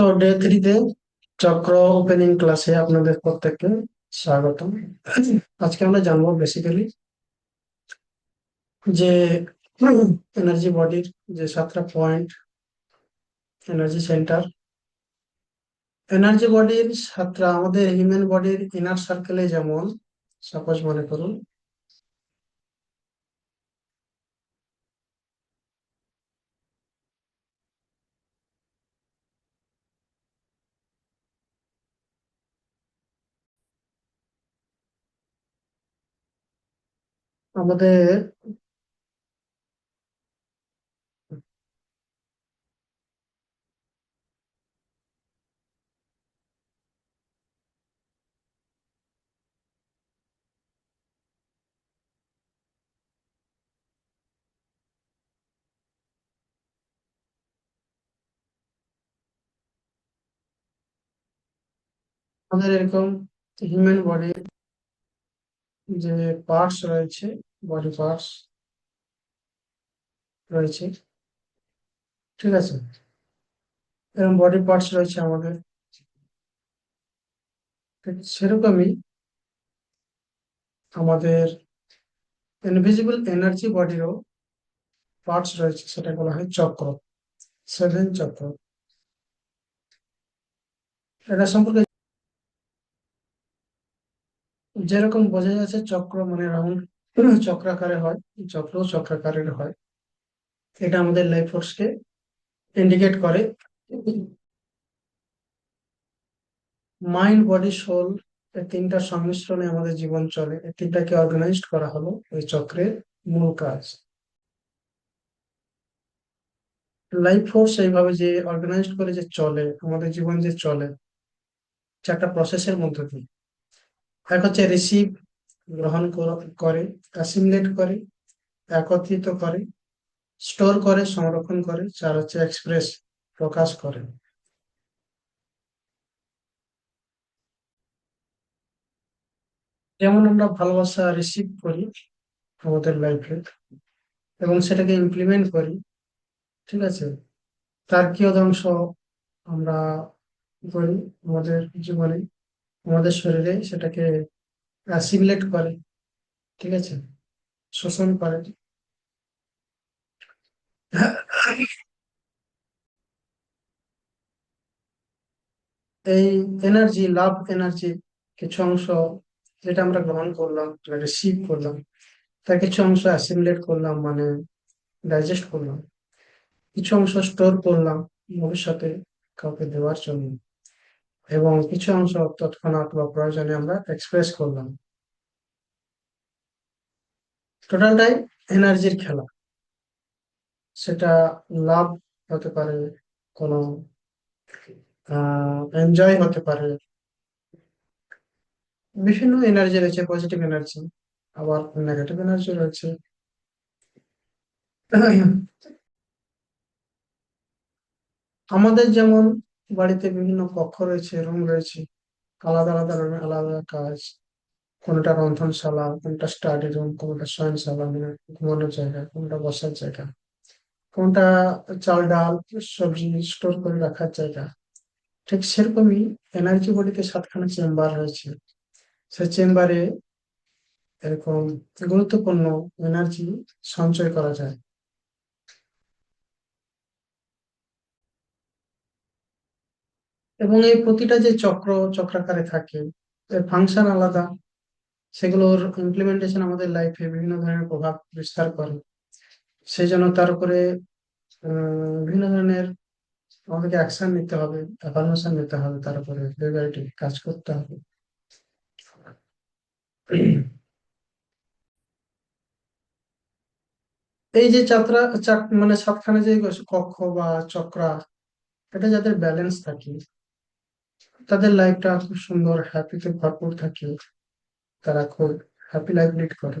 তো ডে থ্রিতে চক্র ওপেনিং ক্লাসে আপনাদের প্রত্যেককে স্বাগতম। আজকে আমরা জানব বেসিক্যালি যে এনার্জি বডির যে সাতটা পয়েন্ট এনার্জি সেন্টার এনার্জি বডির সাতটা আমাদের হিউম্যান বডির ইনার সার্কেলে যেমন সাপোজ মনে করুন আমাদের আমাদের এরকম হিউম্যান বডির যে পার্টস রয়েছে বডি পার্টস রয়েছে। ঠিক আছে? এরকম বডি পার্টস রয়েছে আমাদের। সেরকমই আমাদের ইনভিজিবল এনার্জি বডিরও পার্টস রয়েছে সেটা বলা হয় চক্র, সেভেন চক্র। এটা সম্পর্কে যেরকম বোঝা যাচ্ছে, চক্র মানে রাউন্ড চক্রাকারে হয়, চক্র চক্রাকারের হয়। এটা আমাদের লাইফ ফোর্সকে ইন্ডিকেট করে। মাইন্ড বডি সোল এই তিনটার সংমিশ্রণে আমাদের জীবন চলে। এই তিনটাকে অর্গানাইজড করা হলো এই চক্রের মূল কাজ। লাইফ ফোর্স এইভাবে যে অর্গানাইজড করে যে চলে, আমাদের জীবন যে চলে, চারটা প্রসেসের মধ্য দিয়ে। এক হচ্ছে রিসিভ গ্রহণ করে অ্যাসিমুলেট করে, একত্রিত করে স্টোর করে, সংরক্ষণ করে, যার হচ্ছে এক্সপ্রেস প্রকাশ করে। যেমন আমরা ভালোবাসা রিসিভ করি আমাদের লাইফে এবং সেটাকে ইমপ্লিমেন্ট করি, ঠিক আছে? তার কি অংশ আমরা করি আমাদের জীবনে, আমাদের শরীরে সেটাকে অ্যাসিমিলেট করে, ঠিক আছে? শোষণ করে। এই এনার্জি লাভ এনার্জি কিছু অংশ যেটা আমরা গ্রহণ করলাম রিসিভ করলাম, তার কিছু অংশ অ্যাসিমিলেট করলাম মানে ডাইজেস্ট করলাম। কিছু অংশ স্টোর করলাম ভবিষ্যতে কাউকে দেওয়ার জন্য। এবং কিছু অংশ তৎক্ষণাৎ বা প্রয়োজনে আমরা এক্সপ্রেস করলাম। টোটালটাই এনার্জির খেলা। সেটা লাভ হতে পারে কোনো এনজয় হতে পারে। বিভিন্ন এনার্জি রয়েছে পজিটিভ এনার্জি আবার নেগেটিভ এনার্জি রয়েছে। আমাদের যেমন বাড়িতে বিভিন্ন কক্ষ রয়েছে রুম রয়েছে, আলাদা আলাদা রুমে আলাদা কাজ। কোনটা রন্ধনশালা, কোনটা স্টাডি রুম কোনটা শয়নশালা মানে ঘুমানোর জায়গা, কোনটা বসার জায়গা, কোনটা চাল ডাল, সবজি স্টোর করে রাখার জায়গা। ঠিক সেরকমই এনার্জি বডিতে সাতখানা চেম্বার রয়েছে। সে চেম্বারে এরকম গুরুত্বপূর্ণ এনার্জি সঞ্চয় করা যায়। এবং এই প্রতিটা যে চক্র, চক্রাকারে থাকে, এর ফাংশন আলাদা। সেগুলোর ইমপ্লিমেন্টেশন আমাদের লাইফে বিভিন্ন ধরনের প্রভাব বিস্তার করে। সেই জন্য তার উপরে বিভিন্ন ধরনের আমাদেরকে অ্যাকশন নিতে হবে অ্যাফার্মেশন নিতে হবে, তার উপরে রেগুলারিটি কাজ করতে হবে। এই যে যাত্রা মানে সাতখানে যে কক্ষ বা চক্রা, এটা যাদের ব্যালেন্স থাকে তাদের লাইফটা খুব সুন্দর হ্যাপিতে ভরপুর থাকে, তারা খুব হ্যাপি লাইফ লিড করে।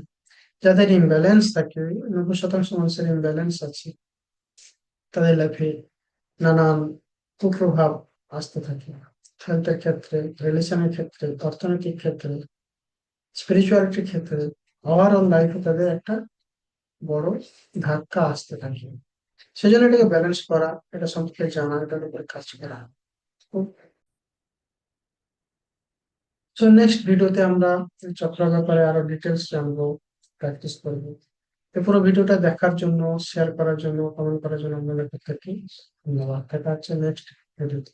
যাদের ইমব্যালেন্স থাকে, নব্বই শতাংশ মানুষের ইমব্যালেন্স আছে, তাদের লাইফে নানান কুপ্রভাব আসতে থাকে। হেলথের ক্ষেত্রে রিলেশনের ক্ষেত্রে, অর্থনৈতিক ক্ষেত্রে স্পিরিচুয়ালিটির ক্ষেত্রে ওভারঅল লাইফে তাদের একটা বড় ধাক্কা আসতে থাকে। সেজন্য এটাকে ব্যালেন্স করা, এটা সম্পর্কে জানা, এটার উপরে কাজ করা তো নেক্সট ভিডিওতে আমরা চক্র ব্যাপারে আরও ডিটেলস জানব প্র্যাকটিস করব। তো পুরো ভিডিওটা দেখার জন্য শেয়ার করার জন্য কমেন্ট করার জন্য আপনাদের থাকি ধন্যবাদ। দেখা হচ্ছে নেক্সট ভিডিওতে